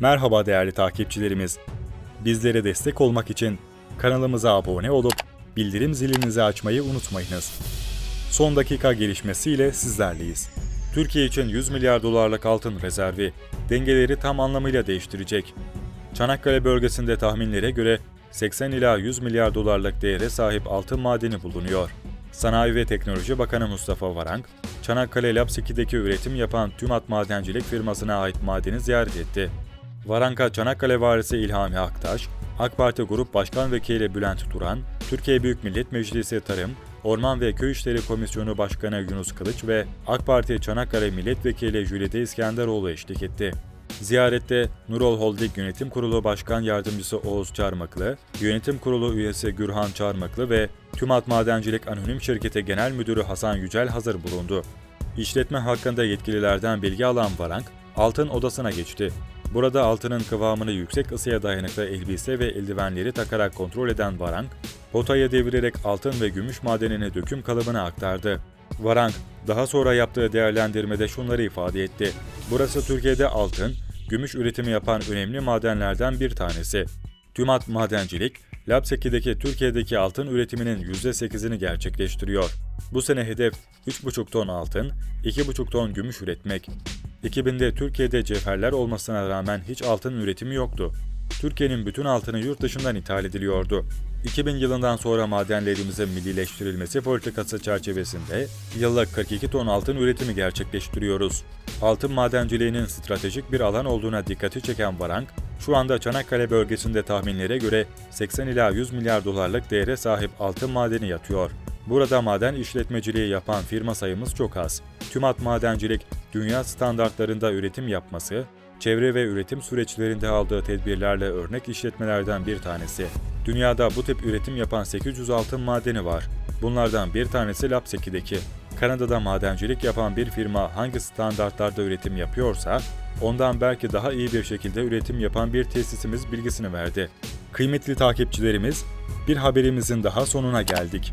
Merhaba değerli takipçilerimiz. Bizlere destek olmak için kanalımıza abone olup bildirim zilinizi açmayı unutmayınız. Son dakika gelişmesiyle sizlerleyiz. Türkiye için 100 milyar dolarlık altın rezervi dengeleri tam anlamıyla değiştirecek. Çanakkale bölgesinde tahminlere göre 80 ila 100 milyar dolarlık değere sahip altın madeni bulunuyor. Sanayi ve Teknoloji Bakanı Mustafa Varank, Çanakkale Labs 2'deki üretim yapan TÜMAT Madencilik firmasına ait madeni ziyaret etti. Varanka Çanakkale Valisi İlhami Aktaş, AK Parti Grup Başkan Vekili Bülent Turan, Türkiye Büyük Millet Meclisi Tarım, Orman ve Köy İşleri Komisyonu Başkanı Yunus Kılıç ve AK Parti Çanakkale Milletvekili Jülide İskenderoğlu eşlik etti. Ziyarette Nurol Holding Yönetim Kurulu Başkan Yardımcısı Oğuz Çarmaklı, Yönetim Kurulu üyesi Gürhan Çarmaklı ve TÜMAT Madencilik Anonim Şirketi Genel Müdürü Hasan Yücel hazır bulundu. İşletme hakkında yetkililerden bilgi alan Varank, altın odasına geçti. Burada altının kıvamını yüksek ısıya dayanıklı elbise ve eldivenleri takarak kontrol eden Varank, potaya devirerek altın ve gümüş madenini döküm kalıbına aktardı. Varank, daha sonra yaptığı değerlendirmede şunları ifade etti. Burası Türkiye'de altın, gümüş üretimi yapan önemli madenlerden bir tanesi. TÜMAT Madencilik, Labseki'deki Türkiye'deki altın üretiminin %8'ini gerçekleştiriyor. Bu sene hedef 3,5 ton altın, 2,5 ton gümüş üretmek. 2000'de Türkiye'de cevherler olmasına rağmen hiç altın üretimi yoktu. Türkiye'nin bütün altını yurt dışından ithal ediliyordu. 2000 yılından sonra madenlerimizin millileştirilmesi politikası çerçevesinde yıllık 42 ton altın üretimi gerçekleştiriyoruz. Altın madenciliğinin stratejik bir alan olduğuna dikkati çeken Varank, şu anda Çanakkale bölgesinde tahminlere göre 80 ila 100 milyar dolarlık değere sahip altın madeni yatıyor. Burada maden işletmeciliği yapan firma sayımız çok az. TÜMAT Madencilik, dünya standartlarında üretim yapması, çevre ve üretim süreçlerinde aldığı tedbirlerle örnek işletmelerden bir tanesi. Dünyada bu tip üretim yapan 800 altın madeni var. Bunlardan bir tanesi Lapseki'deki. Kanada'da madencilik yapan bir firma hangi standartlarda üretim yapıyorsa, ondan belki daha iyi bir şekilde üretim yapan bir tesisimiz bilgisini verdi. Kıymetli takipçilerimiz, bir haberimizin daha sonuna geldik.